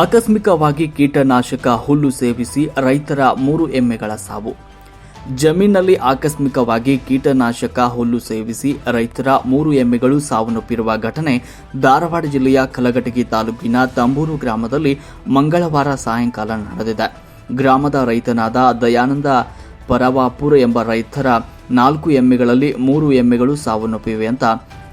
ಆಕಸ್ಮಿಕವಾಗಿ ಕೀಟನಾಶಕ ಹುಲ್ಲು ಸೇವಿಸಿ ರೈತರ ಮೂರು ಎಮ್ಮೆಗಳ ಸಾವು. ಜಮೀನಲ್ಲಿ ಆಕಸ್ಮಿಕವಾಗಿ ಕೀಟನಾಶಕ ಹುಲ್ಲು ಸೇವಿಸಿ ರೈತರ ಮೂರು ಎಮ್ಮೆಗಳು ಸಾವನ್ನಪ್ಪಿರುವ ಘಟನೆ ಧಾರವಾಡ ಜಿಲ್ಲೆಯ ಕಲಘಟಗಿ ತಾಲೂಕಿನ ತಂಬೂರು ಗ್ರಾಮದಲ್ಲಿ ಮಂಗಳವಾರ ಸಾಯಂಕಾಲ ನಡೆದಿದೆ. ಗ್ರಾಮದ ರೈತನಾದ ದಯಾನಂದ ಪರವಾಪುರ ಎಂಬ ರೈತರ ನಾಲ್ಕು ಎಮ್ಮೆಗಳಲ್ಲಿ ಮೂರು ಎಮ್ಮೆಗಳು ಸಾವನ್ನಪ್ಪಿವೆ ಅಂತ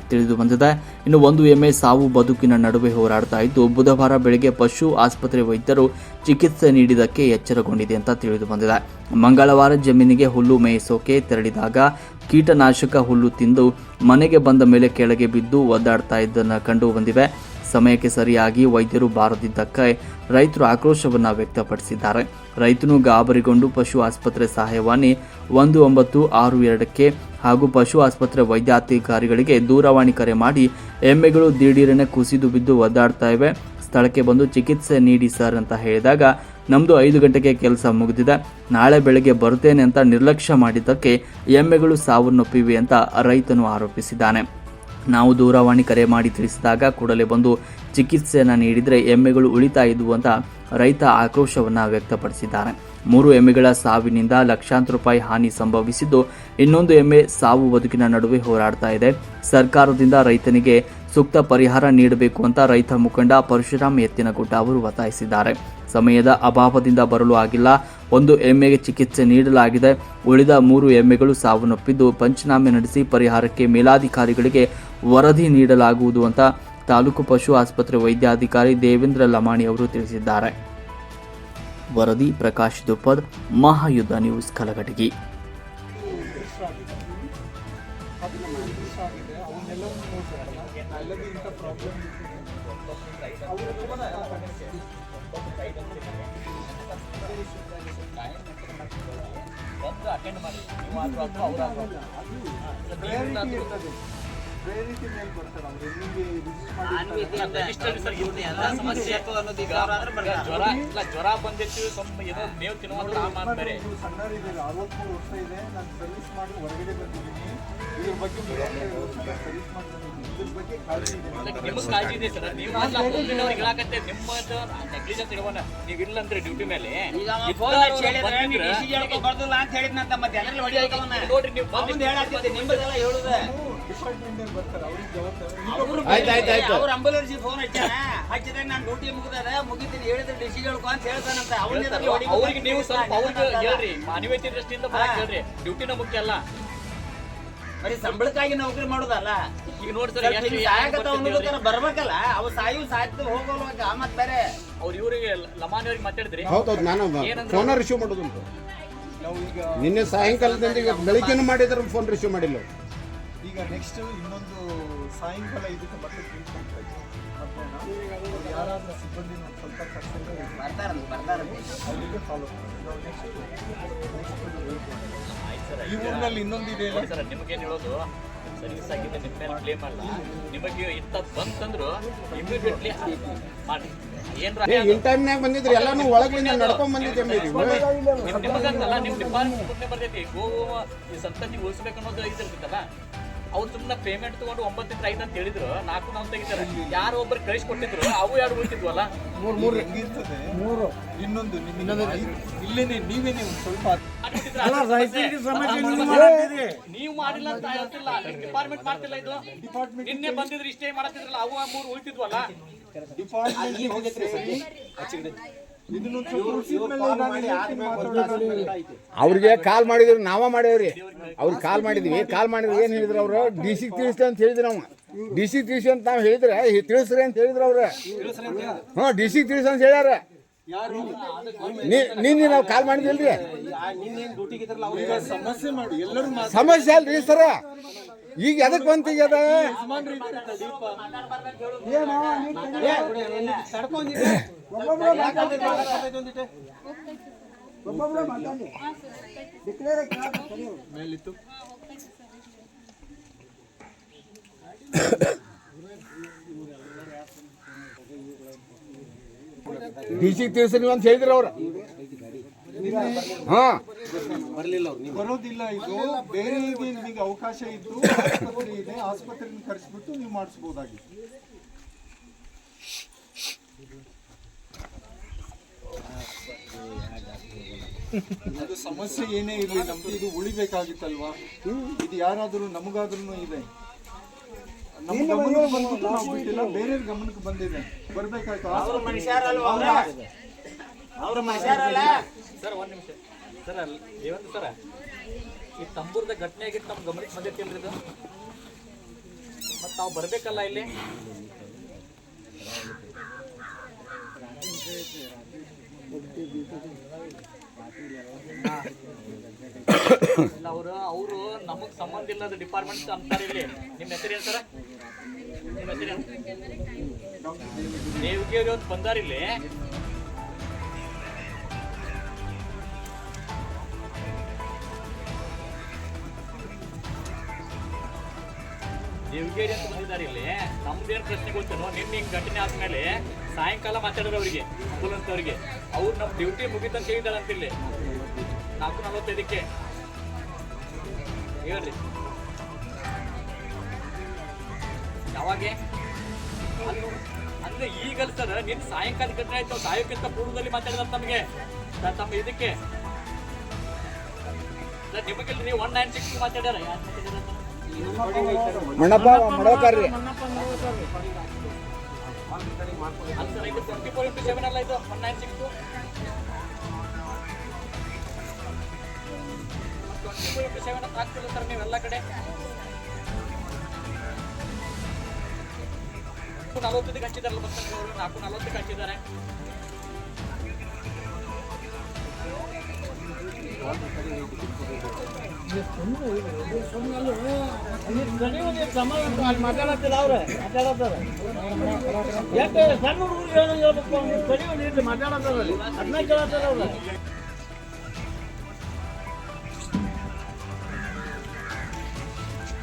ತಿಳಿದು ಬಂದಿದೆ. ಇನ್ನು ಒಂದು ಎಮ್ಮೆ ಸಾವು ಬದುಕಿನ ನಡುವೆ ಹೋರಾಡ್ತಾ ಇದ್ದು, ಬುಧವಾರ ಬೆಳಗ್ಗೆ ಪಶು ಆಸ್ಪತ್ರೆ ವೈದ್ಯರು ಚಿಕಿತ್ಸೆ ನೀಡಿದ್ದಕ್ಕೆ ಎಚ್ಚರಗೊಂಡಿದೆ ಅಂತ ತಿಳಿದು ಬಂದಿದೆ. ಮಂಗಳವಾರ ಜಮೀನಿಗೆ ಹುಲ್ಲು ಮೇಯಿಸೋಕೆ ತೆರಳಿದಾಗ ಕೀಟನಾಶಕ ಹುಲ್ಲು ತಿಂದು ಮನೆಗೆ ಬಂದ ಮೇಲೆ ಕೆಳಗೆ ಬಿದ್ದು ಒದ್ದಾಡ್ತಾ ಇದ್ದನ್ನು ಕಂಡು ಬಂದಿವೆ. ಸಮಯಕ್ಕೆ ಸರಿಯಾಗಿ ವೈದ್ಯರು ಬಾರದಿದ್ದಕ್ಕೆ ರೈತರು ಆಕ್ರೋಶವನ್ನು ವ್ಯಕ್ತಪಡಿಸಿದ್ದಾರೆ. ರೈತನು ಗಾಬರಿಗೊಂಡು ಪಶು ಆಸ್ಪತ್ರೆ ಸಹಾಯವಾಣಿ ಒಂದು ಒಂಬತ್ತು ಆರು ಎರಡಕ್ಕೆ ಹಾಗೂ ಪಶು ಆಸ್ಪತ್ರೆ ವೈದ್ಯಾಧಿಕಾರಿಗಳಿಗೆ ದೂರವಾಣಿ ಕರೆ ಮಾಡಿ ಎಮ್ಮೆಗಳು ದಿಢೀರನೆ ಕುಸಿದು ಬಿದ್ದು ಒದ್ದಾಡ್ತಾ ಇವೆ. ಸ್ಥಳಕ್ಕೆ ಬಂದು ಚಿಕಿತ್ಸೆ ನೀಡಿ ಸರ್ ಅಂತ ಹೇಳಿದಾಗ ನಮ್ಮದು ಐದು ಗಂಟೆಗೆ ಕೆಲಸ ಮುಗಿದಿದೆ. ನಾಳೆ ಬೆಳಗ್ಗೆ ಬರುತ್ತೇನೆ ಅಂತ ನಿರ್ಲಕ್ಷ್ಯ ಮಾಡಿದ್ದಕ್ಕೆ ಎಮ್ಮೆಗಳು ಸಾವನ್ನಪ್ಪಿವೆ ಅಂತ ರೈತನು ಆರೋಪಿಸಿದ್ದಾನೆ. ನಾವು ದೂರವಾಣಿ ಕರೆ ಮಾಡಿ ತಿಳಿಸಿದಾಗ ಕೂಡಲೇ ಬಂದು ಚಿಕಿತ್ಸೆಯನ್ನು ನೀಡಿದರೆ ಎಮ್ಮೆಗಳು ಉಳಿತಾ ಇದ್ವು ಅಂತ ರೈತ ಆಕ್ರೋಶವನ್ನು ವ್ಯಕ್ತಪಡಿಸಿದ್ದಾರೆ. ಮೂರು ಎಮ್ಮೆಗಳ ಸಾವಿನಿಂದ ಲಕ್ಷಾಂತರ ರೂಪಾಯಿ ಹಾನಿ ಸಂಭವಿಸಿದ್ದು ಇನ್ನೊಂದು ಎಮ್ಮೆ ಸಾವು ಬದುಕಿನ ನಡುವೆ ಹೋರಾಡ್ತಾ ಇದೆ. ಸರ್ಕಾರದಿಂದ ರೈತನಿಗೆ ಸೂಕ್ತ ಪರಿಹಾರ ನೀಡಬೇಕು ಅಂತ ರೈತ ಮುಖಂಡ ಪರಶುರಾಮ್ ಎತ್ತಿನಗುಡ್ಡ ಅವರು ಒತ್ತಾಯಿಸಿದ್ದಾರೆ. ಸಮಯದ ಅಭಾವದಿಂದ ಬರಲು ಆಗಿಲ್ಲ. ಒಂದು ಎಮ್ಮೆಗೆ ಚಿಕಿತ್ಸೆ ನೀಡಲಾಗಿದೆ. ಉಳಿದ ಮೂರು ಎಮ್ಮೆಗಳು ಸಾವನ್ನಪ್ಪಿದ್ದು ಪಂಚನಾಮೆ ನಡೆಸಿ ಪರಿಹಾರಕ್ಕೆ ಮೇಲಾಧಿಕಾರಿಗಳಿಗೆ ವರದಿ ನೀಡಲಾಗುವುದು ಅಂತ ತಾಲೂಕು ಪಶು ಆಸ್ಪತ್ರೆ ವೈದ್ಯಾಧಿಕಾರಿ ದೇವೇಂದ್ರ ಲಮಾಣಿ ಅವರು ತಿಳಿಸಿದ್ದಾರೆ. ವರದಿ ಪ್ರಕಾಶ್ ದುಪ್ಪದ್, ಮಹಾಯುದ್ಧ ನ್ಯೂಸ್ ಕಲಘಟಗಿ ಪ್ರೇರಿತಿ ಮೇಲೆ ಬರ್ತಾರೆ ಅವ್ರು. ವಿಸಿಟ್ ಮಾಡಿ ಜ್ವರ ಇಲ್ಲ ಜ್ವರ ಬಂದಿತ್ತು ಸ್ವಲ್ಪ ಏನೋ ಮೇವು ತಿನ್ನುವಂತ ಆ ಮಾತು ಬೇರೆ ನೀವು ಸಣ್ಣವರಿದ್ದೀರಿ ಅರವತ್ಮೂರು ವರ್ಷ ಇದೆ ನಾನು ಸರ್ವಿಸ್ ಮಾಡಿ ಹೊರಗಡೆ ಬಂದಿದ್ದೀನಿ. ಇದ್ರ ಬಗ್ಗೆ ಸರ್ವಿಸ್ ಮಾಡಿ ಬಂದಿದ್ದೀನಿ ಇದ್ರ ಬಗ್ಗೆ ಕಾಳಜಿ ಇದೆ. ನಿಮ್ಗೆ ಕಾಳಜಿ ಇದೆ ಸರ್. ನೀವು ಅವ್ರಿಗೆ ಹೇಳಕತ್ತೆ ನಿಮ್ಮದು ನೆಗ್ಲಿಜೆನ್ಸ್ ಇಡವನ ನೀವು ಇಲ್ಲ ಅಂದ್ರೆ ಡ್ಯೂಟಿ ಮೇಲೆ. ಹೇಳ್ಕೊಬಾರ್ದಿಲ್ಲ ಅಂತ ಹೇಳಿದ್ನಂತ ಮತ್ತೆ ನೋಡ್ರಿ ನೀವು ಬಂದು ಹೇಳತ್ತಿದ್ದೆ ನಿಮ್ಮದೆಲ್ಲ ಹೇಳುದ. ಅವ್ರು ಫೋನ್ ಹಚ್ಚಾನ ಹಚ್ಚಿದಾಗ ನಾನು ಡ್ಯೂಟಿ ಮುಗಿದಾರ ಮುಗಿತೀನಿ ಹೇಳಿದ್ರೆ ಅಂತ ಹೇಳ್ತಾನಂತ. ಅವನಿಗೆ ಅವ್ರಿಗೆ ನೀವು ಸ್ವಲ್ಪ ಅವ್ರಿಗೆ ಹೇಳ್ರಿ ಮಾನವೀಯತೆ ದೃಷ್ಟಿಯಿಂದ ಹೇಳ್ರಿ. ಡ್ಯೂಟಿನ ಮುಖ್ಯ ಅಲ್ಲ. ಬರೀ ಸಂಬಳಕ್ಕಾಗಿ ನೌಕರಿ ಮಾಡೋದಲ್ಲ? ಈಗ ನೋಡಿ ಸರ್ ಸಾಯಕತ್ತ ಅನ್ನೋದಕ್ಕಾರ ಬರ್ಬೇಕಲ್ಲ? ಅವ್ ಸಾಯು ಸಾಯ್ತು ಹೋಗೋಲ್ವಾಗ ಮತ್ ಬೇರೆ. ಅವ್ರ ಇವ್ರಿಗೆ ಲಮಾನಿ ಅವ್ರಿಗೆ ಮಾತಾಡಿದ್ರಿ? ಹೌದೌದು ನಾನು ಫೋನ್ ರಿಸೀವ್ ಮಾಡೋದುಂಟು ಈಗ ನಿನ್ನೆ ಸಾಯಂಕಾಲದಿಂದ ಈಗ ಬೆಳಿಗ್ಗೆನೂ ಮಾಡಿದ್ರೆ ಫೋನ್ ರಿಸೀವ್ ಮಾಡಿಲ್ಲ. ಈಗ ನೆಕ್ಸ್ಟ್ ಇನ್ನೊಂದು ಸಾಯಂಕಾಲ ಇದಕ್ಕೆ ಮತ್ತೆ ಯಾರಾದ್ರೂ ಸಿಬ್ಬಂದಿ ಸ್ವಲ್ಪ ಕರ್ಕೊಂಡು ಫಾಲೋ ಈ ಊರಿನಲ್ಲಿ ಇನ್ನೊಂದಿದೆ ನೋಡಿ ಸರ್ ನಿಮಗೇನು ಹೇಳೋದು? ಸರ್ವಿಸ್ ಆಗಿದೆ ನಿಮ್ಮ ಮೇಲೆ ಕ್ಲೇಮ್ ಅಲ್ಲ. ನಿಮಗೆ ಇಂಥದ್ದು ಬಂತಂದ್ರು ಇಮಿಡಿಯೇಟ್ಲಿ ಮಾಡಿ. ಬಂದಿದ್ರಿ ಎಲ್ಲಾನು ಒಳಗಿಂದ ನಡ್ಕೊಂಡ್ ಬಂದಿದ್ದೆ ನೀವು ನಿಮ್ ನಿಮಗಂತಲ್ಲ ನಿಮ್ ಡಿಪಾರ್ಟ್ಮೆಂಟ್ ಬರ್ತೈತಿ. ಗೋವು ಈ ಸಂತತಿ ಉಳಿಸ್ಬೇಕು ಅನ್ನೋದು ಇದಿರ್ತೈತಲ್ಲ ಅವ್ರು ಸುಮ್ಮನೆ ಪೇಮೆಂಟ್ ತಗೊಂಡು ಒಂಬತ್ತರಿಂದ ಐದು ಅಂತ ಹೇಳಿದ್ರು ನಾಲ್ಕು ನಾವು ತೆಗಿತಾರೆ. ಯಾರು ಒಬ್ಬರು ಕಳಿಸ್ಕೊಟ್ಟಿದ್ರು ಅವು ಯಾರು ಉಳಿತಿದ್ವಲ್ಲ? ಮೂರು ಮೂರು ಹೆಂಗಿರ್ತದೆ ಮೂರು. ಇನ್ನೊಂದು ಇನ್ನೊಂದು ಇಲ್ಲೇನೆ ನೀವೇನೆ ಒಂದು ಸ್ವಲ್ಪ ನೀವು ಮಾಡಿಲ್ಲ ಅಂತ ಹೇಳ್ತಿಲ್ಲ ಡಿಪಾರ್ಟ್ಮೆಂಟ್ ಮಾಡ್ತಿಲ್ಲ ಇದು? ನಿನ್ನೆ ಬಂದಿದ್ರೆ ಇಷ್ಟೇ ಮಾಡತ್ತಿದ್ರಲ್ಲ ಅವು ಮೂರು ಉಳಿತಿದ್ವಲ್ಲ? ಡಿಪಾರ್ಟ್ಮೆಂಟ್ ಇದನ್ನು ಅವ್ರಿಗೆ ಕಾಲ್ ಮಾಡಿದ್ರು ನಾವ ಮಾಡೇವ್ರಿ ಅವ್ರಿಗೆ ಕಾಲ್ ಮಾಡಿದ್ವಿ ಕಾಲ್ ಮಾಡಿದ್ರು ಏನ್ ಹೇಳಿದ್ರು ಅವರು? ಡಿ ಸಿ ತಿಳಿಸ್ತೆ ಅಂತ ಹೇಳಿದ್ರು ನಾವು ಡಿ ಸಿ ತಿಳಿಸಿ ಅಂತ ನಾವು ಹೇಳಿದ್ರೆ ತಿಳಿಸ್ರಿ ಅಂತ ಹೇಳಿದ್ರು ಅವ್ರ. ಹ್ಞೂ ಡಿ ಸಿ ತಿಳಿಸ್ ಅಂತ ಹೇಳ್ಯಾರ. ನೀ- ನಿನ್ನೆ ನಾವು ಕಾಲ್ ಮಾಡಿದಿಲ್ರಿ ಈಗ ಸಮಸ್ಯೆ ಮಾಡಿ. ಎಲ್ಲರೂ ಸಮಸ್ಯೆ ಅಲ್ರಿ ಸರ. ಈಗ ಎದಕ್ ಬಂತೀಗ ಅದ? ಮೇಲಿತ್ತು. ಡಿ ಸಿ ತಿಳಿಸ್ರಿ ಅಂತ ಹೇಳಿದ್ರು ಅವ್ರು. ಹಾ. ಬರೋದಿಲ್ಲ ಇದು. ಬೇರೆ ನಿಮಗೆ ಅವಕಾಶ ಇದ್ದು ಆಸ್ಪತ್ರೆ ಇದೆ ಆಸ್ಪತ್ರೆಗೆ ಕರೆಸ್ಬಿಟ್ಟು ನೀವು ಮಾಡಿಸ್ಬೋದಾಗಿತ್ತು ಅದು ಸಮಸ್ಯೆ ಏನೇ ಇರಲಿ ನಮ್ದು ಇದು ಉಳಿಬೇಕಾಗಿತ್ತಲ್ವಾ? ಇದು ಯಾರಾದರೂ ನಮಗಾದ್ರೂ ಇದೆ. ನಮ್ಮ ಗಮನಕ್ಕೆ ಬಂದಿಲ್ಲ. ಬೇರೆಯವ್ರ ಗಮನಕ್ಕೆ ಬಂದಿದೆ. ಬರ್ಬೇಕಾಯ್ತು. ಅವ್ರ ಮನುಷ್ಯರಲ್ಲ ಸರ್ ಒಂದ್ ನಿಮಿಷ. ಸರ್ ಅಲ್ಲಿ ದೇವಂತ ಸರ ಈ ತಂಬೂರ್ದ ಘಟನೆ ಆಗಿತ್ತು ನಮ್ಮ ಗಮನಕ್ಕೆ ಬಂದೈತಿಲ್ರಿ ಇದು? ಮತ್ತೆ ತಾವು ಬರ್ಬೇಕಲ್ಲ ಇಲ್ಲಿ? ಇಲ್ಲ ಅವರು ಅವರು ನಮಗ್ ಸಂಬಂಧ ಇಲ್ಲದ ಡಿಪಾರ್ಟ್ಮೆಂಟ್ ಅಂತಾರೆ ಇಲ್ಲಿ. ನಿಮ್ಮ ಹೆಸರು ಏನು ಸರ? ನಿಮ್ಮ ಹೆಸರು ಬಂದಾರ ಅವ್ರು ದೇವಗಿರಿ ಅಂತ ಬಂದಿದ್ದಾರೆ ಇಲ್ಲಿ. ನಮ್ದೇನು ಪ್ರಶ್ನೆ ಗೊತ್ತೇನೋ? ನಿನ್ನ ಹಿಂಗೆ ಘಟನೆ ಆದ್ಮೇಲೆ ಸಾಯಂಕಾಲ ಮಾತಾಡಿದ್ರು ಅವರಿಗೆ ಆಂಬುಲೆನ್ಸ್ ಅವರಿಗೆ ಅವ್ರು ನಮ್ಮ ಡ್ಯೂಟಿ ಮುಗಿತಂತ ಹೇಳಿದಾರೆ ಅಂತ ಇಲ್ಲಿ. ನಾಲ್ಕು ನಲವತ್ತೈದಕ್ಕೆ. ಹೇಳ್ರಿ. ಯಾವಾಗೆ? ಅಂದ್ರೆ ಈಗಲ್ಲ ಸರ್ ನಿನ್ ಸಾಯಂಕಾಲ ಘಟನೆ ಆಯ್ತು ಸಾಯೋಕ್ಕಿಂತ ಪೂರ್ವದಲ್ಲಿ ಮಾತಾಡಿದಾರೆ ತಮಗೆ. ತಮ್ಮ ಇದಕ್ಕೆ. ನಿಮಗಿಲ್ಲ ನೀವು ಒನ್ ನೈನ್ ಸಿಕ್ಸ್ ಮಾತಾಡ್ಯಾರ? ಯಾರು ಮಾತಾಡ್ಯಾರ? ಮಣ್ಣಪ್ಪ ಮಾಡ್ಬೇಕ್ರಿ ಸರ್ ನೀವೆಲ್ಲ ಕಡೆ ನಾಲ್ಕು ನಲವತ್ತೈದಕ್ಕೆ ಹಚ್ಚಿದಾರಲ್ಲ ಬಸ್ ನಾಲ್ಕು ನಲವತ್ತಕ್ಕೆ ಹಚ್ಚಿದ್ದಾರೆ ಮಾತಾಡತ್ತಿಲ್ಲ ಅವ್ರೆ ಮಾತಾಡತ್ತಾರ ಯಾಕೆ ಸಣ್ಣ ಹುಡುಗರಿಗೆ ಏನೋ ಹೇಳ್ಬೇಕು ಅವ್ನು ಕಡಿ ಒಂದು ಇಟ್ಟು ಮಾತಾಡತ್ತಾರ ಅಲ್ಲಿ ಅದನ್ನ ಕೇಳತ್ತಾರ ಅವ್ರ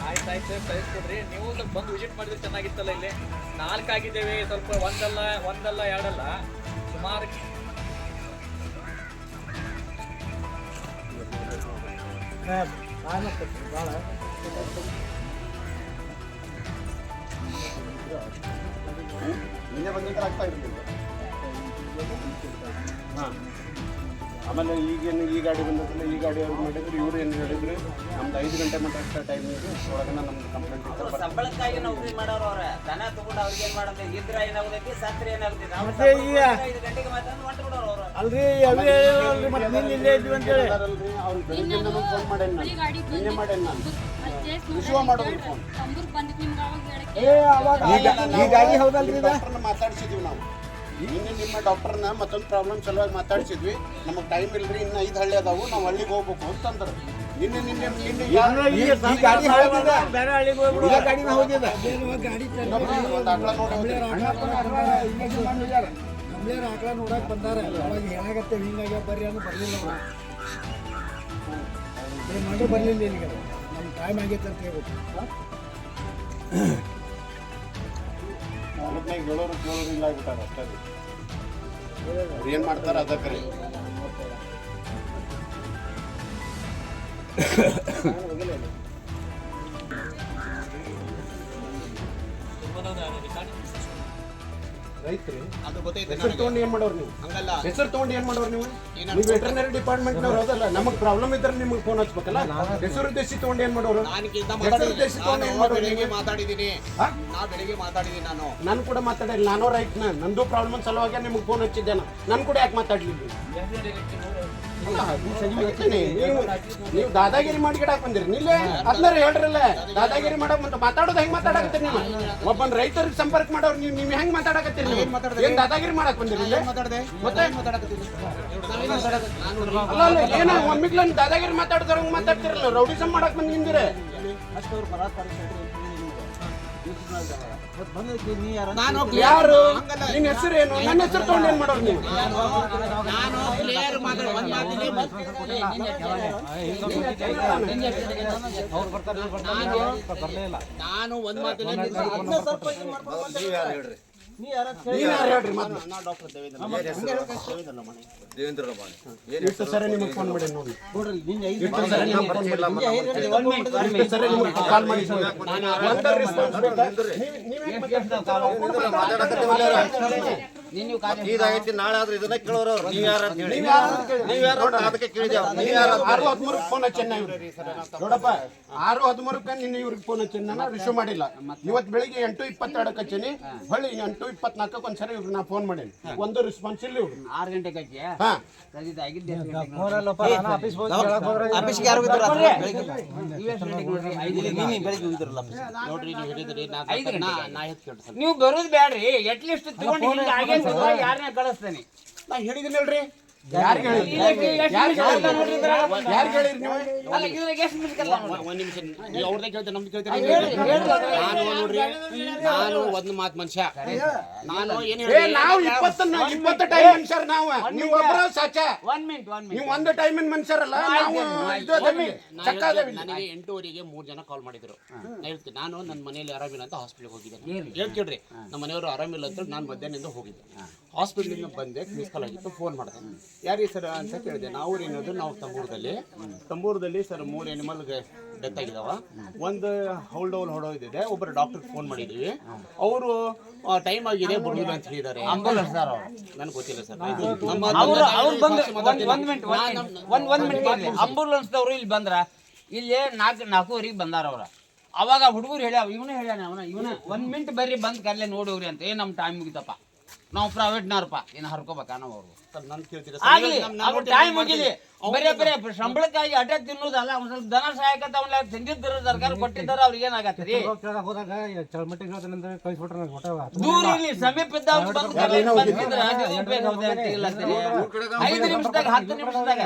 ಆಯ್ತು ಆಯ್ತು ಕಳಿಸ್ಕೊಡ್ರಿ ನೀವು ಸ್ವಲ್ಪ ಬಂದು ವಿಸಿಟ್ ಮಾಡಿದ್ರೆ ಚೆನ್ನಾಗಿತ್ತಲ್ಲ ಇಲ್ಲಿ? ನಾಲ್ಕು ಆಗಿದ್ದೇವೆ ಸ್ವಲ್ಪ ಒಂದಲ್ಲ ಒಂದಲ್ಲ, ಎರಡಲ್ಲ. ಸುಮಾರು ನಿನ್ನೆ ಬಂದಿದ್ರೆ ಆಗ್ತಾ ಇರಲಿಲ್ಲ ಹಾಂ ಆಮೇಲೆ ಈಗೇನು ಈ ಗಾಡಿ ಬಂದದಲ್ಲ ಈ ಗಾಡಿ ಅವ್ರು ಮಾಡಿದ್ರು ಇವರು ಏನು ಹೇಳಿದ್ರು ನಮ್ದು ಐದು ಗಂಟೆ ಮಟ್ಟ ಅಷ್ಟೇ ಟೈಮ್ ಇದೆ ಒಳಗನ ನಮ್ದು ಕಂಪ್ಲೇಂಟ್ ಇತ್ತು. ಸಂಬಳಕ್ಕಾಗಿ ನೌಕರಿ ಮಾಡೋರು ಅವ್ರ. ದನ ತಗೊಂಡು ಅವ್ರಿಗೆ ಏನು ಮಾಡೋದು? ಇದ್ರ ಏನಾಗುತ್ತೆ ಸತ್ರ ಏನಾಗುತ್ತೆ? ಅವ್ರು ಐದು ಗಂಟೆಗೆ ಮಾತ್ರ ಹೊಂಟು ಬಿಡೋರು ಅವ್ರು. ಅಲ್ರಿ ಅವೇ ಹೇಳಿರಲ್ರಿ ಮತ್ತೆ ನಿನ್ನ ಇಲ್ಲೇ ಇದ್ವಿ ಅಂತೇಳಿ ಅಲ್ರಿ ಅವ್ರು ಬೆಳಿಗ್ಗೆ ನಮಗೆ ಫೋನ್ ಮಾಡೇನಿ ನಾನು? ನಿನ್ನೆ ಮಾಡೇನಿ ನಾನು? ವಿಶ್ವ ಮಾಡೋದು ಫೋನ್ ಏ ಅವಾಗ ಈ ಗಾಡಿ ಹೌದಲ್ರಿ ಇದು ಡಾಕ್ಟರ್ನ ಮಾತಾಡ್ಸಿದ್ವಿ ನಾವು. ನಿನ್ನೆ ನಿಮ್ಮ ಡಾಕ್ಟರ್ನ ಮತ್ತೊಂದು ಪ್ರಾಬ್ಲಮ್ ಸಲುವಾಗಿ ಮಾತಾಡ್ಸಿದ್ವಿ. ನಮಗೆ ಟೈಮ್ ಇಲ್ರಿ ಇನ್ನು ಐದು ಹಳ್ಳಿ ಅದಾವು ನಾವು ಹಳ್ಳಿಗೆ ಹೋಗ್ಬೇಕು ಅಂತಂದ್ರು ನಿನ್ನೆ ನಿನ್ನೆ ನಿನ್ನೆ ಈ ಈ ಗಾಡಿ ಹೌದಿದ ಬೇರೆ ಹಳ್ಳಿಗೆ ಹೋಗ್ಬಿಡು. ಇದ ಗಾಡಿನ ಹೌದಿದ ಒಂದು ಅಗ್ಳ ನೋಡಿ. ನಮ್ಲೇರು ಆಕಳ ನೋಡಕ್ ಬಂದಾರ. ಅವಾಗ ಹೇಳಾಗತ್ತೆ ಹಿಂಗಾಗ್ಯ ಬರ್ರಿ ಅಂದ್ರೆ ಬರ್ಲಿಲ್ಲ ಅವ್ರು. ಮಾಡಿ ಬರ್ಲಿಲ್ಲ ಇಲ್ಲಿಗೆ ನಮ್ಮ ಟೈಮ್ ಆಗೈತೆ ಅಂತ ಹೇಳ್ಬೇಕು ಹೊಲದ್ನಾಗ ಹೇಳೋರು ಕೇಳೋರು ಇಲ್ಲ ಆಗ್ಬಿಟ್ಟಾರ ಅಷ್ಟೇ. ಅವ್ರು ಏನ್ ಮಾಡ್ತಾರ ಅದಕ್ಕೆ ರೀ ರೈತ್ರಿ ಅದು ಗೊತ್ತೈತೆ ಹೆಸರು ತಗೊಂಡು ಏನ್ ಮಾಡೋರು ನೀವು? ಹಂಗಲ್ಲ. ಹೆಸರು ತಗೊಂಡು ಏನ್ ಮಾಡೋರು ನೀವು? ನೀವು ವೆಟರ್ನರಿ ಡಿಪಾರ್ಟ್ಮೆಂಟ್ ನವ್ರು ಹೌದಲ್ಲ ನಮಗ್ ಪ್ರಾಬ್ಲಮ್ ಇದ್ರೆ ನಿಮಗೆ ಫೋನ್ ಹಚ್ಬೇಕಲ್ಲ? ಹೆಸರು ದೇಶಿ ತಗೊಂಡು ಏನ್ ಮಾಡೋರು? ಹೆಸರು ದೇಶಿ ತಗೊಂಡು ಏನ್ ನಾನು ಮಾಡೋರು ಬೆಳಿಗ್ಗೆ? ಹಾ? ನಾ ಬೆಳಿಗ್ಗೆ ಮಾತಾಡಿದೀನಿ ನಾನು. ನಾನು ಕೂಡ ಮಾತಾಡಿಲ್ಲ ನಾನು ರೈಟ್ ನಂದು ಪ್ರಾಬ್ಲಮ್ ಸಲುವಾಗಿ ನಿಮ್ಗೆ ಫೋನ್ ಹಚ್ಚಿದ್ದೆ ನಾನು ಕೂಡ ಯಾಕೆ ಮಾತಾಡ್ಲಿಲ್ಲ? ನೀವು ದಾದಾಗಿರಿ ಮಾಡಿ ಗಿಡಕ್ ಬಂದಿರಿ ನಿಲ್ಲೇ ಅದ್ನಾರ ಹೇಳ್ರಲ್ಲ ದಾದಾಗಿರಿ ಮಾಡಕ್ ಮತ್ತೆ ಮಾತಾಡೋದು ಹೆಂಗ್ ಮಾತಾಡಕತ್ತೀರಿ ನೀವು? ಒಬ್ಬನ್ ರೈತರಿಗೆ ಸಂಪರ್ಕ ಮಾಡೋರು ನೀವು ನೀವು ಹೆಂಗ್ ಮಾತಾಡಕತ್ತೀರಿ ನೀವು? ಏನ್ ದಾದಾಗಿರಿ ಮಾಡಕ್ ಬಂದಿರಿ ಇಲ್ಲೇ? ಮಾತಾಡ್ದೆ? ಮತ್ತೆ? ಅಲ್ಲ ಅಲ್ಲ ಏನೋ ಒಮ್ಮಿಗ್ಲ ದಾದಾಗಿರಿ ಮಾತಾಡ್ತಾರ ಮಾತಾಡ್ತಿರಲ್ಲ ರೌಡಿಸಮ್ ಮಾಡಕ್ ಬಂದ್ ನಿಂದಿರೆ. ನಾನು ಯಾರು? ನಿನ್ನ ಹೆಸರು ಏನು? ನನ್ನ ಹೆಸರು ತಗೊಂಡು ಏನ್ ಮಾಡೋರು ನೀವು? ನಾನು ಕ್ಲಿಯರ್ ಮಾತ್ರ. ಒಂದ್ ಮಾತಿನ ನಾನು ಒಂದ್ ಮಾತಿಗೆ ನೀನ್ ಯಾರು ಹೇಳ್ರಿ ಮೊದ್ಲು? ಎಷ್ಟು ಸರಿ ನಿಮಗೆ ಫೋನ್ ಮಾಡಿ ನೀನ್ ಇದಾಗೈತಿ ನಾಳೆ ಆದ್ರೆ ಇದನ್ನ ಕೇಳೋರು ಅವ್ರು. ನೀವ್ ಯಾರು ಅಂತ ಹೇಳಿ. ನೀವ್ ಯಾರು ಅದಕ್ಕೆ ಕೇಳಿದೇವ್ ನೀವ್ ಯಾರು ಅಂತ ಆರು ಹದಿಮೂರಕ್ಕೆ ಫೋನ್ ಹಚ್ಚನ್ನ ನೋಡಪ್ಪ ಆರು ಹದಿಮೂರಕ್ಕೆ ನಿನ್ನೆ ಇವ್ರಿಗೆ ಫೋನ್ ಹಚ್ಚನ್ನ ರಿಸೀವ್ ಮಾಡಿಲ್ಲ. ಇವತ್ತು ಬೆಳಿಗ್ಗೆ ಎಂಟು ಇಪ್ಪತ್ತೆರಡಕ್ಕೆ ಹಚ್ಚೀನಿ. ಹೊಳ್ಳಿ ಎಂಟು ಇಪ್ಪತ್ನಾಲ್ಕಕ್ಕೆ ಒಂದ್ಸರಿ ಇವ್ರಿಗೆ ನಾ ಫೋನ್ ಮಾಡೀನಿ. ಒಂದು ರೆಸ್ಪಾನ್ಸ್ ಇಲ್ಲ ಇವ್ರು ಆರು ಗಂಟೆಗೆ ಹಾ. ಆಗಿದ್ದೆ. ಆಫೀಸ್ಗೆ ಯಾರು ಹೋಗಿದ್ರು ನೀವು ಎಷ್ಟು ಗಂಟೆಗೆ ನೋಡ್ರಿ ಐದು ನೀನು ಬೆಳಿಗ್ಗೆ ಹೋಗಿದ್ರಲ್ಲ ನೋಡ್ರಿ ನೀವು ಹೇಳಿದ್ರಿ ನಾ ಐದು ನಾ ಗಂಟೆಗೆ. ನಾ ಎದ್ದು ಕೇಳ್ರಿ ನೀವು ಬರೋದು ಲೀಸ್ಟ್ ತಗೊಂಡು ಆಗೇನ್ ಯಾರನ್ನ ಕಳಿಸ್ತೇನೆ? ನಾ ಹೇಳಿದ್ದೀನಲ್ರಿ ಯಾರಿಗೆ ಹೇಳಿದ್ರಿ ಯಾರಿಗೆ ಹೇಳಿರಿ ನೀವು? ಅಲ್ಲ ಇದ್ರಾಗ ಎಷ್ಟು ಮಿಸ್ಕಲ್ಲ ಒಂದ್ ನಿಮಿಷ ನೀವು ಅವ್ರದೇ ಕೇಳ್ತೀರಿ ನಮ್ದು ಕೇಳ್ತೀರಿ? ನಾನು ನೋಡ್ರಿ ನಾನು ಒಂದ್ ಮಾತ್ ಮನುಷ್ಯ ನಾನು ಏನ್ ಹೇಳಿ ನಾವು ಇಪ್ಪತ್ತು ಟೈಮ್ ಮನುಷ್ಯರ್ ನಾವು. ನೀವು ಒಬ್ಬರ ಸಾಚ. ಒನ್ ಮಿನಿಟ್ ಒನ್ ನೀವು ಮಿನಿಟ್ ಒಂದು ಟೈಮಿನ ಮನುಷ್ಯರಲ್ಲ ನಾವು. ನನಗೆ ಎಂಟೂವರೆಗೆ ಮೂರ್ ಜನ ಕಾಲ್ ಮಾಡಿದ್ರು. ಹೇಳ್ತೀನಿ ನಾನು ನನ್ನ ಮನೆಯಲ್ಲಿ ಆರಾಮಿಲ್ಲ ಅಂತ ಹಾಸ್ಪಿಟಲ್ಗೆ ಹೋಗಿದ್ದೆ. ಹೇಳ್ಕೇಳ್ರಿ ನಮ್ಮ ಮನೆಯವರು ಆರಾಮಿಲ್ಲ ಅಂತ ನಾನು ಮಧ್ಯಾಹ್ನದಿಂದ ಹೋಗಿದ್ದೆ. ಹಾಸ್ಪಿಟ್ಲಿಂದ ಬಂದೆ ಮಿಸ್ ಕಾಲ್ ಆಗಿತ್ತು ಫೋನ್ ಮಾಡಿದೆ. ಯಾರಿಗೆ ಸರ್ ಅಂತ ಕೇಳಿದೆ ನಾವು ಏನದು ನಾವು ತಂಬೂರದಲ್ಲಿ. ತಂಬೂರದಲ್ಲಿ ಸರ್ ಮೂರು ಎನಿಮಲ್ಗೆ ಡೆತ್ ಆಗಿದಾವ. ಒಂದು ಹೌಲ್ಡ್ ಹೌಲ್ ಹೊಡೋದಿದೆ ಒಬ್ಬರು ಡಾಕ್ಟರ್ ಫೋನ್ ಮಾಡಿದ್ದೀವಿ ಅವರು ಟೈಮ್ ಆಗಿದೆ ಬರ್ಲಿಲ್ಲ ಅಂತ ಹೇಳಿದ್ದಾರೆ. ನನಗೆ ಗೊತ್ತಿಲ್ಲ ಸರ್. ಅಂಬುಲೆನ್ಸ್ದವ್ರು ಇಲ್ಲಿ ಬಂದ್ರ ಇಲ್ಲಿ ನಾಲ್ಕು ನಾಲ್ಕೂವರೆಗೆ ಬಂದಾರ ಅವ್ರ. ಅವಾಗ ಹುಡುಗರು ಹೇಳ ಇವನು ಹೇಳ್ಯಾನ ಅವನ. ಇವನ ಒಂದ್ ಮಿನಿಟ್ ಬರ್ರಿ ಬಂದ್ ಕರ್ಲೆ ನೋಡೋರಿ ಅಂತ. ಏ ನಮ್ಮ ಟೈಮ್ ಮುಗಿತಪ್ಪ. ನಾವು ಪ್ರೈವೇಟ್ನವ್ರಪ್ಪ ಏನು ಹರ್ಕೋಬೇಕಾ ನಾವು ಅವ್ರು ಆಗ್ಲಿ ಟೈಮ್ ಮುಗಿಲಿ. ಬರೇ ಬರೇ ಸಂಬಳಕ್ಕಾಗಿ ಅಡ್ಡ ತಿನ್ನೋದಲ್ಲ ಒಂದ್ ಸ್ವಲ್ಪ ದನ ಸಹಾಯಕತ್ತ ಅವ್ನ ತಿಂದಿದ್ದರು ಸರ್ಕಾರ ಕೊಟ್ಟಿದ್ದಾರ ಅವ್ರಿಗೆ ಏನಾಗತ್ತರಿ ದೂರ ಇಲ್ಲಿ ಸಮೀಪ ಅಂತೀರಿ. ಐದು ನಿಮಿಷದಾಗ ಹತ್ತು ನಿಮಿಷದಾಗ.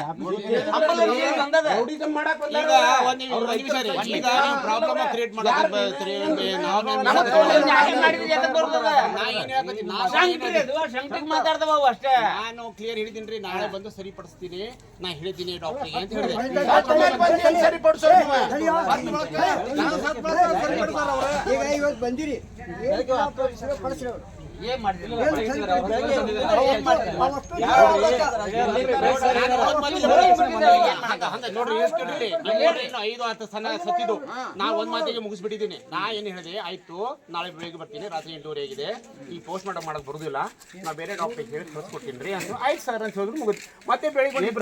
ಮಾತಾಡ್ದವ ಅಷ್ಟೇ. ಕ್ಲಿಯರ್ ರೀ ನಾಳೆ ಬಂದು ಸರಿಪಡಿಸ್ತೀನಿ. ನಾ ಹೇಳ್ತೀನಿ ಡಾಕ್ಟರ್ಗೆ ಅಂತ ಹೇಳಿದೆ? ಸತ್ತ ಮೇಲೆ ಬಂದು ಏನ್ ಐದು ಹತ್ತು ಸತ್ತಿದ್ದು ನಾ ಒಂದ್ ಮಾತಿಗೆ ಮುಗಿಸ್ಬಿಟ್ಟಿದ್ದೀನಿ ನಾ ಏನ್ ಹೇಳಿದೆ ಆಯ್ತು ನಾಳೆ ಬೆಳಿಗ್ಗೆ ಬರ್ತೀನಿ ರಾತ್ರಿ ಎಂಟೂವರೆ ಆಗಿದೆ ಈ ಪೋಸ್ಟ್ ಮಾರ್ಟಮ್ ಮಾಡಕ್ ಬರುದಿಲ್ಲ ನಾ ಬೇರೆ ಡಾಕ್ಟರ್ ಹೇಳಿ ಕಳ್ಸ್ಕೊಡ್ತೀನಿ ಅಂತ ಆಯ್ತು ಸರ್ ಅಂತ ಹೇಳಿದ್ರು ಮುಗಿದ್ ಮತ್ತೆ ಬೆಳಿಗ್ಗೆ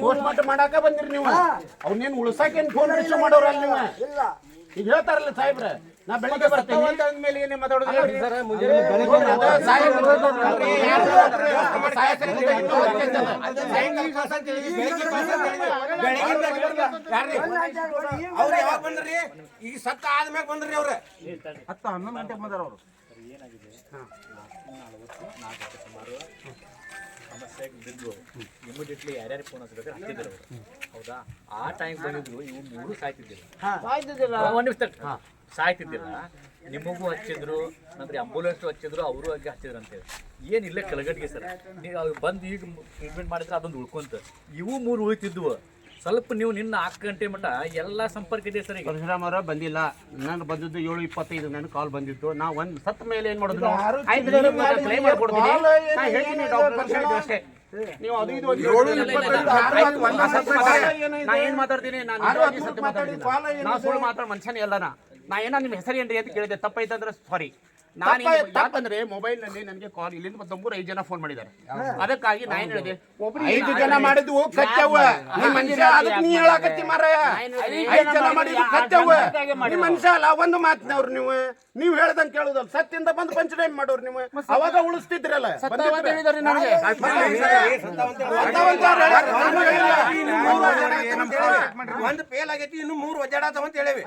ಪೋಸ್ಟ್ ಮಾರ್ಟಮ್ ಮಾಡಾಕ ಬಂದಿರಿ ನೀವು ಅವ್ನೇನ್ ಉಳ್ಸಾಕೇನ್ ಫೋನ್ ಮಾಡೋರ ಮಾಡೋರಲ್ಲ ನೀವು ಈಗ ಹೇಳ್ತಾರಲ್ಲ ಸಾಹೇಬ್ರ ನಾ ಬೆಳಿಗ್ಗೆ ಬರ್ತೀನಿ ಮೇಲೆ ಏನೇ ಮಾತಾಡೋದು ಸರ್ ಹೋಗ್ತಾ ಇದ್ದಾರೆ. ಅವ್ರು ಯಾವಾಗ ಬಂದ್ರಿ ಈಗ ಸತ್ತ ಆದ್ಮ್ಯಾಗ ಬಂದ್ರಿ ಅವ್ರ ಹತ್ತು ಹನ್ನೊಂದು ಗಂಟೆಗೆ ಬಂದಾರ ಅವ್ರು ಸಮಸ್ಯೆಗೆ ಬಿದ್ದು ಇಮಿಡಿಯೇಟ್ಲಿ ಯಾರ್ಯಾರು ಫೋನ್ ಹಚ್ಬೇಕಾದ್ರೆ ಹತ್ತಿದ್ರು ಅವರು ಹೌದಾ ಆ ಟೈಮ್ ಬಂದಿದ್ರು ಇವು ಮೂರು ಸಾಯ್ತಿದ್ದಿಲ್ಲ ಒಂದು. ಸಾಯ್ತಿದ್ದಿಲ್ಲ. ನಿಮಗೂ ಹಚ್ಚಿದ್ರು ಅಂದ್ರೆ ಆಂಬುಲೆನ್ಸ್ ಹಚ್ಚಿದ್ರು ಅವರು ಹಾಗೆ ಹಚ್ಚಿದ್ರು ಅಂತೇಳಿ. ಏನಿಲ್ಲ ಕೆಳಗಡೆಗೆ ಸರ್? ನೀವು ಅವ್ರು ಬಂದು ಈಗ ಟ್ರೀಟ್ಮೆಂಟ್ ಮಾಡಿದ್ರೆ ಅದೊಂದು ಉಳ್ಕೊಂತ. ಇವು ಮೂರು ಉಳಿತಿದ್ವು. ಸ್ವಲ್ಪ ನೀವು ನಿನ್ನ ನಾಲ್ಕು ಗಂಟೆ ಮಟ್ಟ ಎಲ್ಲ ಸಂಪರ್ಕ ಇದೆ ಸರ್ ಈಗ. ಪರಶುರಾಮ್ ಅವರ ಬಂದಿಲ್ಲ. ನಾನು ಬಂದಿದ್ದು ಏಳು ಇಪ್ಪತ್ತೈದು ನನಗೆ ಕಾಲ್ ಬಂದಿತ್ತು. ನಾ ಒಂದ್ ಸತ್ತ ಮೇಲೆ ಏನ್ ಮಾಡೋದು claim ಮಾಡ್ಕೊಡ್ತೀನಿ. ನಾ ಹೇಳ್ತೀನಿ ಡಾಕ್ಟರ್ ಅಂತ ಹೇಳಿದ್ದು ಅಷ್ಟೇ. ನೀವು ಅದು ಇದು ಅಂತ ಏಳು ಹೇಳ್ತೀರಿ. ಇಪ್ಪತ್ತೈದು, ಆರು ಆಯ್ತು, ಒಂದು ನಾ ಸತ್ತು ಮಾತಾಡಿ. ಮಾತಾಡಿ. ನಾ ಏನ್ ಮಾತಾಡ್ತೀನಿ? ನಾನು ಆರು ನಿಜವಾಗಿ ಹತ್ತು ಸತ್ಯ ಮಾತಾಡ್ತೀನಿ. ನಾ ಸುಳ್ಳು ಮಾತಾಡೋ ಮನುಷ್ಯನೇ ಅಲ್ಲ ನಾ ನಾ ಏನೋ ನಿಮ್ಮ ಹೆಸರು ಏನ್ರಿ ಅಂತ ಕೇಳಿದೆ. ತಪ್ಪೈತಂದ್ರೆ ಸಾರಿ ಯಾಕಂದ್ರೆ ಮೊಬೈಲ್ನಲ್ಲಿ ನನಗೆ ಕಾಲ್ ಇಲ್ಲಿಂದ ಮತ್ತೆ ಮೂರು ಐದು ಜನ ಫೋನ್ ಮಾಡಿದ್ದಾರೆ ಅದಕ್ಕಾಗಿ ನಾನು ಏನ್ ಹೇಳಿದೆ ಐದು ಜನ ಮಾಡಿದ್ವು ಕಚ್ಚವ್ವ ನೀ ಮನುಷ್ಯ ಅದಕ್ಕೆ ನೀ ಹೇಳಾಕತ್ತಿ ಮಾರಾಯ ಐದು ಜನ ಮಾಡಿದ್ವು ಕಚ್ಚವ್ವ ನೀ ಮನುಷ್ಯ ಅಲ್ಲ ಒಂದು ಮಾತಿನವ್ರು ನೀವು ನೀವು ಹೇಳ್ದಂಗೆ ಕೇಳುದಲ್ಲ ಸತ್ತಿಂದ ಬಂದು ಟೈಮ್ ಮಾಡೋರು ನೀವು ಅವಾಗ ಉಳಿಸ್ತಿದ್ರಲ್ಲ ಒಂದು ಹೇಳಿದಾರೆ ನನಗೆ ಒಂದ್ ಫೇಲ್ ಆಗೈತಿ ಇನ್ನು ಮೂರು ಒಜ್ಜಾಡತಾವ ಅಂತ ಹೇಳೇವಿ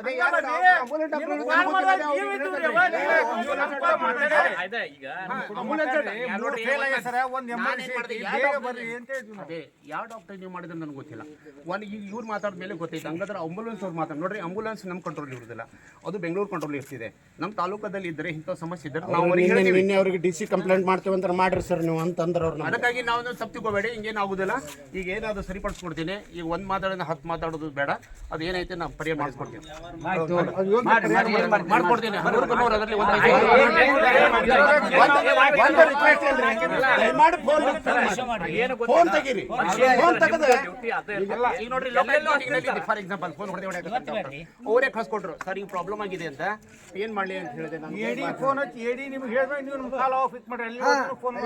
ಅದೇ ಯಾವ ಡಾಕ್ಟರ್ ನೀವು ಮಾಡಿದ್ರೆ ನನಗೆ ಗೊತ್ತಿಲ್ಲ. ಒಂದು ಈಗ ಇವ್ರು ಮಾತಾಡಿದ ಮೇಲೆ ಗೊತ್ತೈತೆ. ಹಂಗಾದ್ರೆ ಅಂಬುಲೆನ್ಸ್ ಅವ್ರು ಮಾತಾಡಿ ನೋಡ್ರಿ ಅಂಬುಲೆನ್ಸ್ ನಮ್ಮ ಕಂಟ್ರೋಲ್ ಇರೋದಿಲ್ಲ. ಅದು ಬೆಂಗಳೂರು ಕಂಟ್ರೋಲ್ ಇರ್ತಿದೆ. ನಮ್ಮ ತಾಲೂಕದಲ್ಲಿ ಇದ್ದರೆ ಇಂಥ ಸಮಸ್ಯೆ ಇದ್ರೆ ನಾವು ಅವ್ರಿಗೆ ನಿನ್ನೆ ಹೇಳ್ತೀವಿ. ನಿನ್ನೆ ಅವ್ರಿಗೆ ಡಿ ಸಿ ಕಂಪ್ಲೇಂಟ್ ಮಾಡ್ತೇವೆ ಅಂತ ಮಾಡ್ರಿ ಸರ್ ನೀವು ಅಂತಂದ್ರೆ ಅವ್ರನ್ನ ಅದಕ್ಕಾಗಿ ನಾವು ತಪ್ಪಿಕೋಬೇಡಿ ಹಿಂಗೇನು ಆಗುದಿಲ್ಲ. ಈಗ ಏನಾದ್ರು ಸರಿಪಡಿಸ್ಕೊಡ್ತೀನಿ. ಈಗ ಒಂದು ಮಾತಾಡೋದು ಹತ್ತು ಮಾತಾಡೋದು ಬೇಡ. ಅದು ಏನೈತೆ ನಾವು ಪರಿಹಾರ ಮಾಡಿಸ್ಕೊಡ್ತೀನಿ ಮಾಡ್ಕೊಡ್ತೀನಿ. ಅದರಲ್ಲಿ ಒಂದು ಒಂದು ರಿಕ್ವೆಸ್ಟ್ ಏನ್ರಿ ದಯಮಾಡಿ ಫೋನ್ ಫೋನ್ ತೆಗೀರಿ ಫೋನ್ ತೆಗೆದ ಫಾರ್ ಎಕ್ಸಾಂಪಲ್ ಫೋನ್ ಹೊಡೆದೇ ಅವರೇ ಕಳ್ಸ್ಕೊಟ್ರು ಸರ್ ಈ ಪ್ರಾಬ್ಲಮ್ ಆಗಿದೆ ಅಂತ ಏನ್ ಮಾಡ್ಲಿ ಅಂತ ಹೇಳಿದೆ ನಾನು ಎಡಿ ಫೋನ್ ಹಚ್ಚಿ ಎಡಿ ನಿಮ್ಗೆ ಹೇಳ್ಬೇಕು ನೀವು ನಮ್ಮ ಕಾಲ್ ಆಫ್ ಮಾಡ್ರಿ ಫೋನ್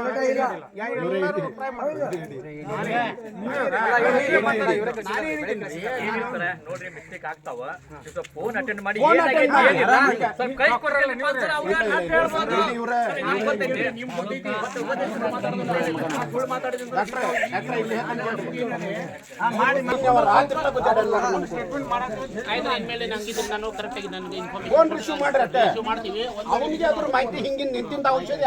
ನೋಡ್ರಿ ಮಿಸ್ಟೇಕ್ ಆಗ್ತಾವ ಫೋನ್ ಅಟೆಂಡ್ ಮಾಡಿ ಅವನಿಗೆ ಅದ್ರ ಮಾಹಿತಿ ಹಿಂಗಿನ ನಿಂತಿಂದ ಔಷಧಿ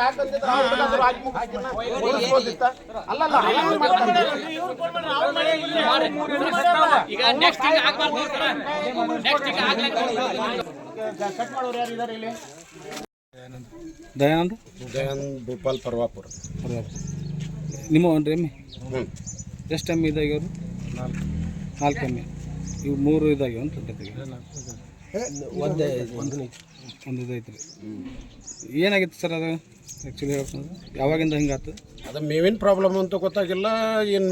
ಉಳಿಸ್ಬೋದಿತ್ತ ಅಲ್ಲಲ್ಲ ಈಗ ನೆಕ್ಸ್ಟ್ ಈಗ ಆಗ್ಬಾರ್ದು ನೆಕ್ಸ್ಟ್ ಈಗ ಆಗ್ಲೇ ಕಟ್ ಮಾಡೋರು ಯಾರು ಇದಾರೆ ಇಲ್ಲಿ ದಯಾನಂದ ದಯಾನಂದ್ ಭೂಪಾಲ್ ಪರ್ವಾಪುರ. ನಿಮ್ಮ ಒಂದು ಎಮ್ಮೆ ಹ್ಞೂ ಎಷ್ಟು ಎಮ್ಮೆ ಇದಾಗ್ಯವರು ನಾಲ್ಕು ಎಮ್ಮೆ ಇವು ಮೂರು ಇದಾಗ್ಯಾವ ಅಂತ ಜೊತೆಗೆ ಒಂದು ಇದೈತ್ರಿ ಏನಾಗಿತ್ತು ಸರ್ ಅದು? ಆ್ಯಕ್ಚುಲಿ ಹೇಳ್ಕೊಂಡು ಯಾವಾಗಿಂದ ಹಿಂಗಾತು ಅದು ಮೇವಿನ ಪ್ರಾಬ್ಲಮ್ ಅಂತೂ ಗೊತ್ತಾಗಿಲ್ಲ. ಏನು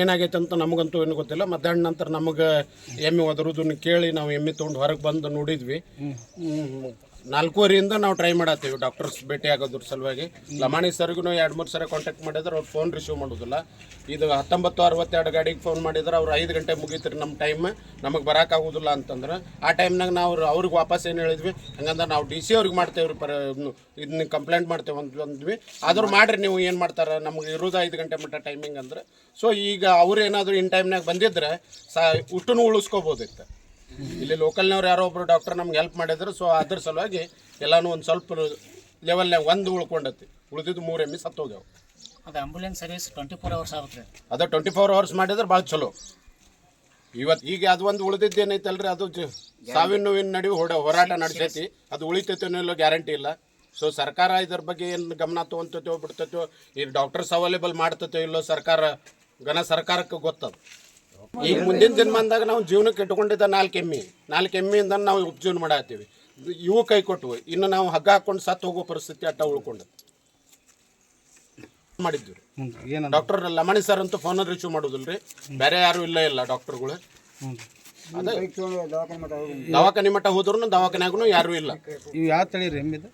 ಏನಾಗೈತೆ ಅಂತ ನಮಗಂತೂ ಏನು ಗೊತ್ತಿಲ್ಲ. ಮಧ್ಯಾಹ್ನ ನಂತರ ನಮಗೆ ಎಮ್ಮೆ ಒದರುದನ್ನು ಕೇಳಿ ನಾವು ಎಮ್ಮೆ ತೊಗೊಂಡು ಹೊರಗೆ ಬಂದು ನೋಡಿದ್ವಿ. ನಾಲ್ಕೂವರೆಯಿಂದ ನಾವು ಟ್ರೈ ಮಾಡತ್ತೀವಿ. ಡಾಕ್ಟರ್ಸ್ ಭೇಟಿ ಆಗೋದ್ರ ಸಲುವಾಗಿ. ಲಮಾಣಿ ಸರ್ಗೂ ಎರಡು, ಮೂರು ಸರಿ ಕಾಂಟ್ಯಾಕ್ಟ್ ಮಾಡಿದ್ರೆ ಅವ್ರು ಫೋನ್ ರಿಸೀವ್ ಮಾಡೋದಿಲ್ಲ. ಇದು ಹತ್ತೊಂಬತ್ತು ಅರವತ್ತೆರಡು ಗಾಡಿಗೆ ಫೋನ್ ಮಾಡಿದ್ರೆ ಅವ್ರು ಐದು ಗಂಟೆ ಮುಗೀತ್ರಿ ನಮ್ಮ ಟೈಮ್ ನಮಗೆ ಬರೋಕ್ಕಾಗೋದಿಲ್ಲ ಅಂತಂದ್ರೆ ಆ ಟೈಮ್ನಾಗ ನಾವು ಅವ್ರಿಗೆ ವಾಪಸ್ ಏನು ಹೇಳಿದ್ವಿ? ಹಂಗಂದ್ರೆ ನಾವು ಡಿ ಸಿ ಅವ್ರಿಗೆ ಮಾಡ್ತೇವೆ ರೀ ಪರ ಇದನ್ನ ಕಂಪ್ಲೇಂಟ್ ಮಾಡ್ತೇವೆ ಅಂತ ಅಂದ್ವಿ. ಆದ್ರೂ ಮಾಡ್ರಿ ನೀವು ಏನು ಮಾಡ್ತಾರೆ? ನಮ್ಗೆ ಇರೋದು ಐದು ಗಂಟೆ ಮಟ್ಟ ಟೈಮಿಂಗ್ ಅಂದ್ರೆ. ಸೊ ಈಗ ಅವ್ರು ಏನಾದರೂ ಇನ್ ಟೈಮ್ನಾಗ ಬಂದಿದ್ರೆ ಸಾ ಉಷ್ಟನ್ನು ಉಳಿಸ್ಕೋಬೋದಿತ್ತು. ಇಲ್ಲಿ ಲೋಕಲ್ನವ್ರು ಯಾರೋ ಒಬ್ರು ಡಾಕ್ಟರ್ ನಮ್ಗೆ ಹೆಲ್ಪ್ ಮಾಡಿದ್ರು ಸೊ ಅದ್ರ ಸಲುವಾಗಿ ಎಲ್ಲಾನು ಒಂದು ಸ್ವಲ್ಪ ಲೆವೆಲ್ನಾಗ ಒಂದು ಉಳ್ಕೊಂಡತಿ. ಉಳಿದಿದ್ದು ಮೂರು ಎಮ್ಮೆ ಸತ್ತೋಗ್ಯಾವ ಅದು ambulance service twenty four hours ಆಗುತ್ತೆ. ಅದು ಟ್ವೆಂಟಿ ಫೋರ್ ಅವರ್ಸ್ ಮಾಡಿದ್ರೆ ಭಾಳ ಚಲೋ. ಇವತ್ತು ಈಗ ಅದು ಒಂದು ಉಳಿದಿದ್ದು ಏನೈತಲ್ರಿ ಅದು ಜ- ಸಾವಿನ ನೋವಿನ ನಡುವೆ ಹೊಡ ಹೋರಾಟ ನಡೆಸೈತಿ. ಅದು ಉಳಿತೈತೆ ಇಲ್ಲೋ ಗ್ಯಾರಂಟಿ ಇಲ್ಲ. ಸೊ ಸರ್ಕಾರ ಇದ್ರ ಬಗ್ಗೆ ಏನು ಗಮನ ತೊಗೊಂತೈತೋ ಬಿಡ್ತೈತೋ ಈ ಡಾಕ್ಟರ್ಸ್ ಅವೈಲೇಬಲ್ ಮಾಡ್ತೈತೋ ಇಲ್ಲೋ ಸರ್ಕಾರ ಘನ ಸರ್ಕಾರಕ್ಕೆ ಗೊತ್ತದು. ಈಗ ಮುಂದಿನ ಜನ್ಮಂದಾಗ ನಾವು ಜೀವನಕ್ಕೆ ಇಟ್ಕೊಂಡಿದ್ದ ನಾಲ್ಕು ಎಮ್ಮೆ. ನಾಲ್ಕು ಎಮ್ಮೆಯಿಂದ ನಾವು ಉಪಜೀವನ ಮಾಡತ್ತೀವಿ. ಇವು ಕೈ ಕೊಟ್ಟವು ಇನ್ನು ನಾವು ಹಗ್ಗ ಹಾಕೊಂಡು ಸತ್ತು ಹೋಗೋ ಪರಿಸ್ಥಿತಿ ಅಟ್ಟ ಉಳ್ಕೊಂಡು ಮಾಡಿದ್ವಿ ಡಾಕ್ಟರ್ ಲಮಣಿ ಸರ್ ಅಂತೂ ಫೋನ್ ರಿಸೀವ್ ಮಾಡೋದಿಲ್ಲ ರೀ ಬೇರೆ ಯಾರು ಇಲ್ಲ ಇಲ್ಲ ಡಾಕ್ಟರ್ಗಳು. ಅದೇ. ದವಾಖಾನೆ ಮಟ್ಟ ಹೋದ್ರು ದವಾಖಾನ್ಯಾಗೂ ಯಾರು ಇಲ್ಲ. ಇವು ಯಾವ ತಳಿ ರೀ ಎಮ್ಮಿದ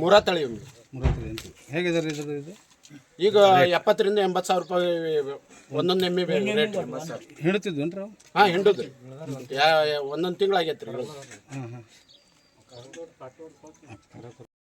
ಮೂರ ತಳಿ ಹೇಗಿದೆ ರೀ ಇದು? ಈಗ ಎಪ್ಪತ್ತರಿಂದ ಎಂಬತ್ತು ಸಾವಿರ ರೂಪಾಯಿ ಒಂದೊಂದು ಎಮ್ಮೆ ರೇಟ್ ಹಿಡಿತಿದ್ವೇನು ರೀ ಅವು ಹಾಂ ಹಿಂಡುದು ಯಾ ಒಂದೊಂದು ತಿಂಗಳಾಗೈತೆ ರೀ ಹಾಂ ಹಾಂ